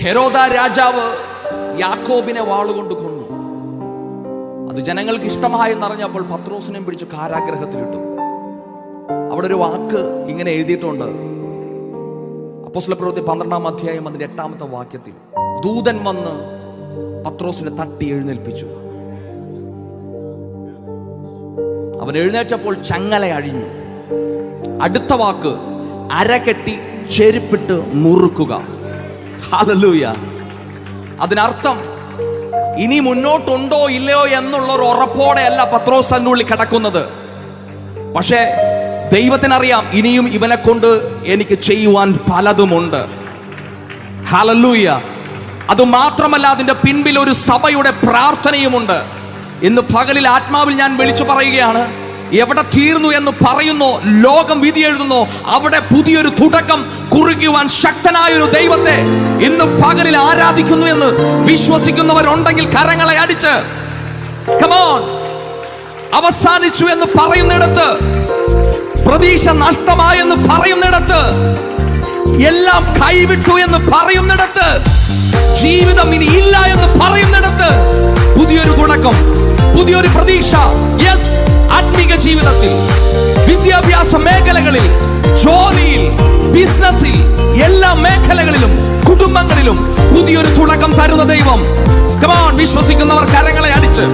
ഹെരോദ രാജാവ് യാക്കോബിനെ വാളുകൊണ്ട് കൊന്നു. അത് ജനങ്ങൾക്ക് ഇഷ്ടമായെന്നറിഞ്ഞപ്പോൾ പത്രോസിനെയും പിടിച്ച് കാരാഗ്രഹത്തിലിട്ടു. അവിടെ ഒരു വാക്ക് ഇങ്ങനെ എഴുതിയിട്ടുണ്ട്. അപ്പോസ്ല പ്രവൃത്തി പന്ത്രണ്ടാം അധ്യായം അതിന്റെ എട്ടാമത്തെ വാക്യത്തിൽ ദൂതൻ വന്ന് പത്രോസിനെ തട്ടി എഴുന്നേൽപ്പിച്ചു. അവൻ എഴുന്നേറ്റപ്പോൾ ചങ്ങല അഴിഞ്ഞു. അടുത്ത വാക്ക് അരകെട്ടി ചെരുപ്പിട്ട് മുറുക്കുക. ഹല്ലേലൂയ അതിനർത്ഥം ഇനി മുന്നോട്ടുണ്ടോ ഇല്ലയോ എന്നുള്ള ഒരു ഉറപ്പോടെയല്ല പത്രോസ് അതിനുള്ളിൽ കിടക്കുന്നത്. പക്ഷേ ദൈവത്തിനറിയാം ഇനിയും ഇവനെ കൊണ്ട് എനിക്ക് ചെയ്യുവാൻ പലതുമുണ്ട്. ഹലല്ലൂയ അത് മാത്രമല്ല അതിന്റെ പിൻപിൽ ഒരു സഭയുടെ പ്രാർത്ഥനയുമുണ്ട്. ഇന്ന് പകലിൽ ആത്മാവിൽ ഞാൻ വിളിച്ചു പറയുകയാണ് എവിടെ തീർന്നു എന്ന് പറയുന്നു ലോകം വിധി എഴുതുന്നു അവിടെ പുതിയൊരു തുടക്കം കുറിക്കുവാൻ ശക്തനായ ഒരു ദൈവത്തെ ഇന്ന് പകലിൽ ആരാധിക്കുന്നു എന്ന് വിശ്വസിക്കുന്നവരുണ്ടെങ്കിൽ കരങ്ങളെ അടിച്ച്. കമോൺ അവസാനിച്ചു എന്ന് പറയുന്നിടത്ത് പ്രതീക്ഷ നഷ്ടമായെന്ന് പറയുന്നിടത്ത് എല്ലാം കൈവിട്ടു എന്ന് പറയുന്നിടത്ത് ജീവിതം ഇനി ഇല്ല എന്ന് പറയുന്നിടത്ത് പുതിയൊരു തുടക്കം പുതിയൊരു പ്രതീക്ഷ. യെസ് ജീവിതത്തിൽ വിദ്യാഭ്യാസ മേഖലകളിൽ ജോലിയിൽ ബിസിനസ്സിൽ എല്ലാ മേഖലകളിലും കുടുംബങ്ങളിലും പുതിയൊരു തുടക്കം തരുന്ന ദൈവം. കമാൺ വിശ്വസിക്കുന്നവർ കരങ്ങളെ അടിച്ച്.